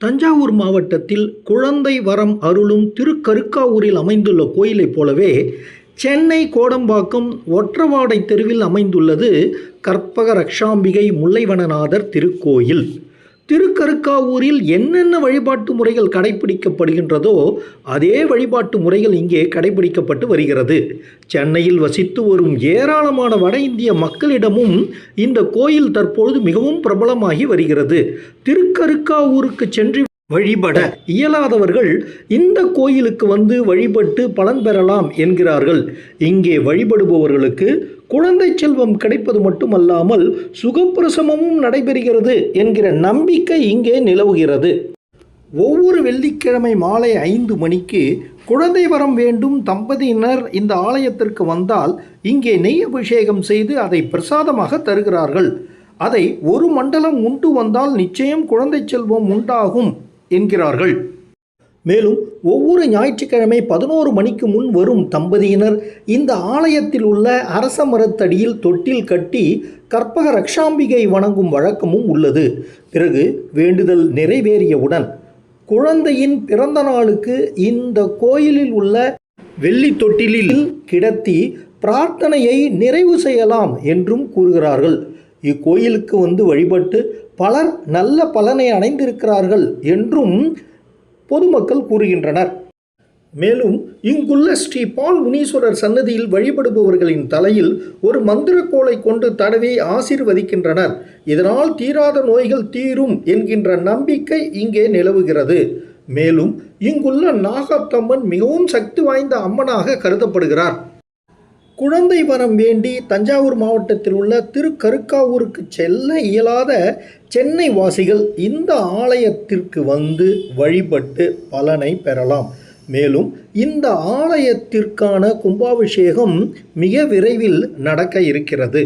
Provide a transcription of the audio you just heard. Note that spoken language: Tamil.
தஞ்சாவூர் மாவட்டத்தில் குழந்தை வரம் அருளும் திருக்கருக்காவூரில் அமைந்துள்ள கோயிலைப் போலவே சென்னை கோடம்பாக்கம் ஒற்றவாடை தெருவில் அமைந்துள்ளது கற்பக ரக்ஷாம்பிகை முல்லைவனநாதர் திருக்கோயில். திருக்கருக்காவூரில் என்னென்ன வழிபாட்டு முறைகள் கடைபிடிக்கப்படுகின்றதோ அதே வழிபாட்டு முறைகள் இங்கே கடைபிடிக்கப்பட்டு வருகிறது. சென்னையில் வசித்து வரும் ஏராளமான வட இந்திய மக்களிடமும் இந்த கோயில் தற்பொழுது மிகவும் பிரபலமாகி வருகிறது. திருக்கருக்காவூருக்கு சென்று வழிபட இயலாதவர்கள் இந்த கோயிலுக்கு வந்து வழிபட்டு பலன் பெறலாம் என்கிறார்கள். இங்கே வழிபடுபவர்களுக்கு குழந்தை செல்வம் கிடைப்பது மட்டுமல்லாமல் சுகப்பிரசவமும் நடைபெறுகிறது என்கிற நம்பிக்கை இங்கே நிலவுகிறது. ஒவ்வொரு வெள்ளிக்கிழமை மாலை ஐந்து மணிக்கு குழந்தை வரம் வேண்டும் தம்பதியினர் இந்த ஆலயத்திற்கு வந்தால் இங்கே நெய் அபிஷேகம் செய்து அதை பிரசாதமாக தருகிறார்கள். அதை ஒரு மண்டலம் உண்டு வந்தால் நிச்சயம் குழந்தை செல்வம் உண்டாகும் என்கிறார்கள். மேலும் ஒவ்வொரு ஞாயிற்றுக்கிழமை பதினோரு மணிக்கு முன் வரும் தம்பதியினர் இந்த ஆலயத்தில் உள்ள அரச மரத்தடியில் தொட்டில் கட்டி கற்பக ரக்ஷாம்பிகை வணங்கும் வழக்கமும் உள்ளது. பிறகு வேண்டுதல் நிறைவேறியவுடன் குழந்தையின் பிறந்த நாளுக்கு இந்த கோயிலில் உள்ள வெள்ளி தொட்டிலில் கிடத்தி பிரார்த்தனையை நிறைவு செய்யலாம் என்றும் கூறுகிறார்கள். இக்கோயிலுக்கு வந்து வழிபட்டு பலர் நல்ல பலனை அடைந்திருக்கிறார்கள் என்றும் பொதுமக்கள் கூறுகின்றனர். மேலும் இங்குள்ள ஸ்ரீ பால் முனீஸ்வரர் சன்னதியில் வழிபடுபவர்களின் தலையில் ஒரு மந்திரக்கோளை கொண்டு தடவி ஆசீர்வதிக்கின்றனர். இதனால் தீராத நோய்கள் தீரும் என்கின்ற நம்பிக்கை இங்கே நிலவுகிறது. மேலும் இங்குள்ள நாகத்தம்மன் மிகவும் சக்தி வாய்ந்த அம்மனாக கருதப்படுகிறார். குழந்தை வரம் வேண்டி தஞ்சாவூர் மாவட்டத்தில் உள்ள திருக்கருக்காவூருக்கு செல்ல இயலாத சென்னை வாசிகள் இந்த ஆலயத்திற்கு வந்து வழிபட்டு பலனை பெறலாம். மேலும் இந்த ஆலயத்திற்கான கும்பாபிஷேகம் மிக விரைவில் நடக்க இருக்கிறது.